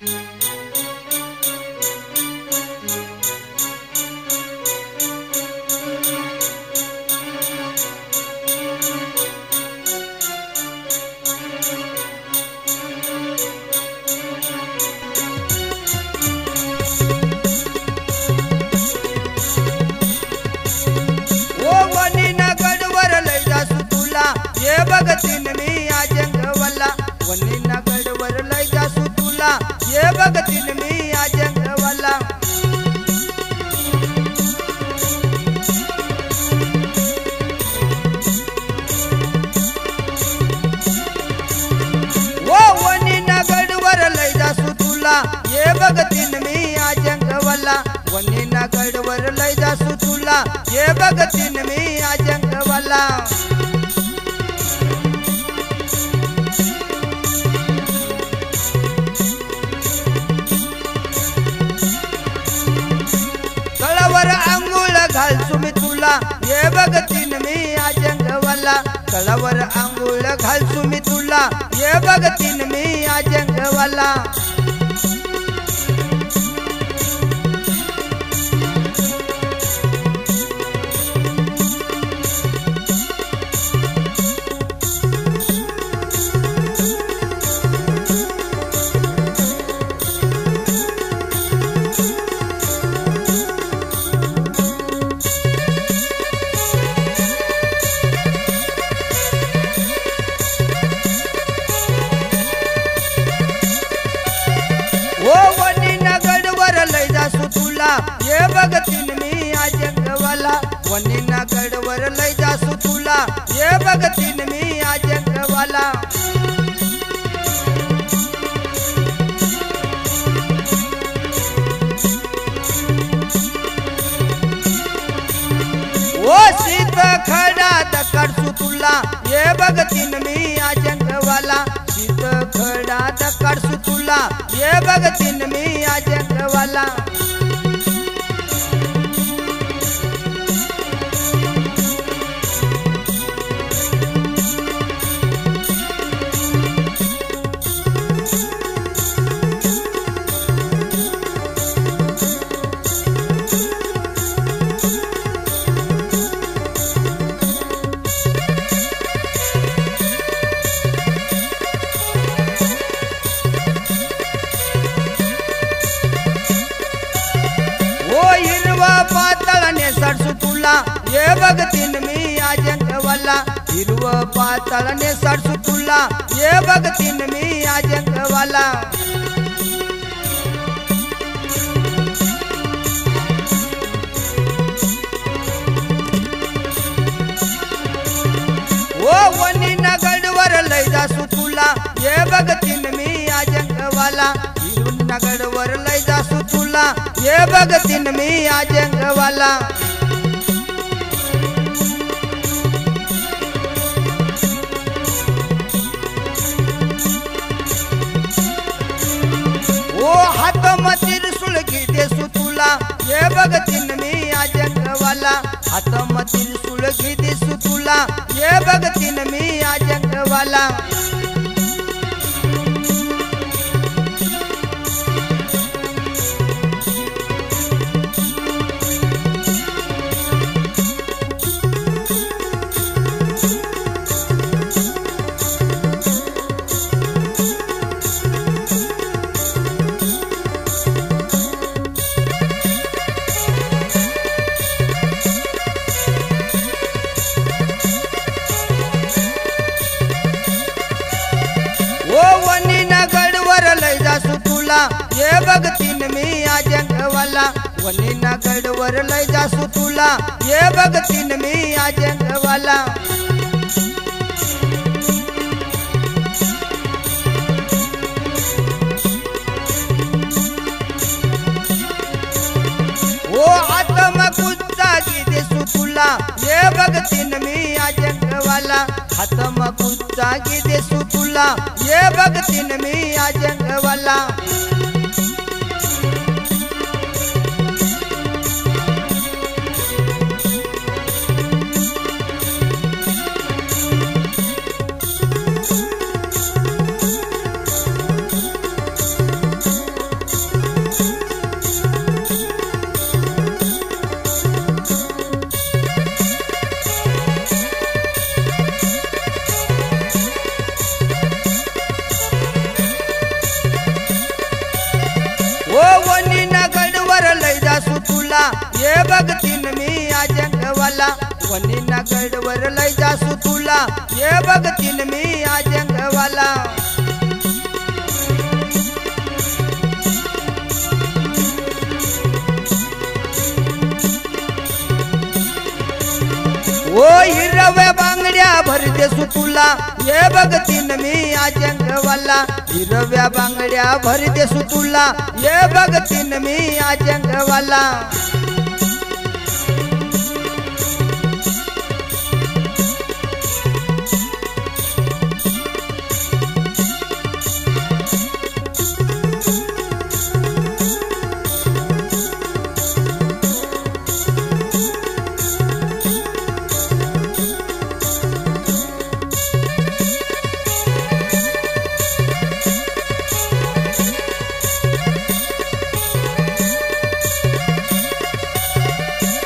ओ आजंगवाला गडवर लय जासू तुला. ये बघतीन मी आजंगवाला तळावर आंघोळ घालसू मी तुला. ये बघतीन मी तळावर आंघोळ घालसू मी तुला. ये बघतीन मी आजंगवाला ये बघतीन मी आज आजंगवाला वनी नगडवर लय जासू तुला. ये बघतीन पातळाने सडसू तुला. ये बघतीन मी आजंगवाला. ओ वनी नगडवर लय जासू तुला. ये बघतीन मी आजंगवाला. हिरून नगडवर लय जासू तुला. ये बघतीन मी आजंगवाला. मतीर सुळगी देसू तुला. ये बघतीन मी आजंगवाला हात मतीर सुळगी देसू तुला. ये बघतीन मी आजंगवाला वनीना गडवर लय जासू तुला. ये बघतीन मी आजंगवाला ओ आत्मा कुच्चा दिसू तुला. ये बघतीन मी आजंगवाला हातमा कुच्चा दिसू तुला. ये बघतीन मी आज बघतीन मी आजंगवाला वनी नगडवर लय जासू तुला. ये बघतीन मी आजंगवाला ओ हिरव्या बांगड्या भरते सुतुला ये बघतीन मी आजंगवाला हिरव्या बांगड्या भरते सुतुला ये बघतीन मी आजंगवाला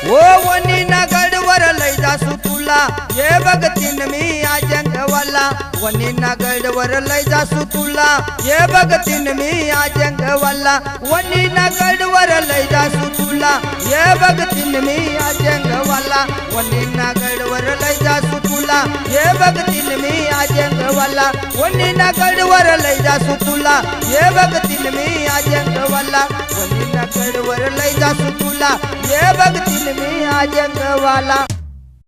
ओ वनी नगडवर लय जासू तुला. ये बघतीन मी आजंगवाला वनी नगडवर लय जासू तुला. ये बघतीन मी आजंगवाला वनी नगडवर लय जासू तुला. ये बघतीन मी आजंगवाला वनी नगडवर लय जासू तुला. ये बघतीन मी आजंगवाला वनी नगडवर लय जासू तुला. ये बघतीन मी आजंगवाला वनी नगडवर लय जासू तुला. ये बघतीन मी आजंगवाला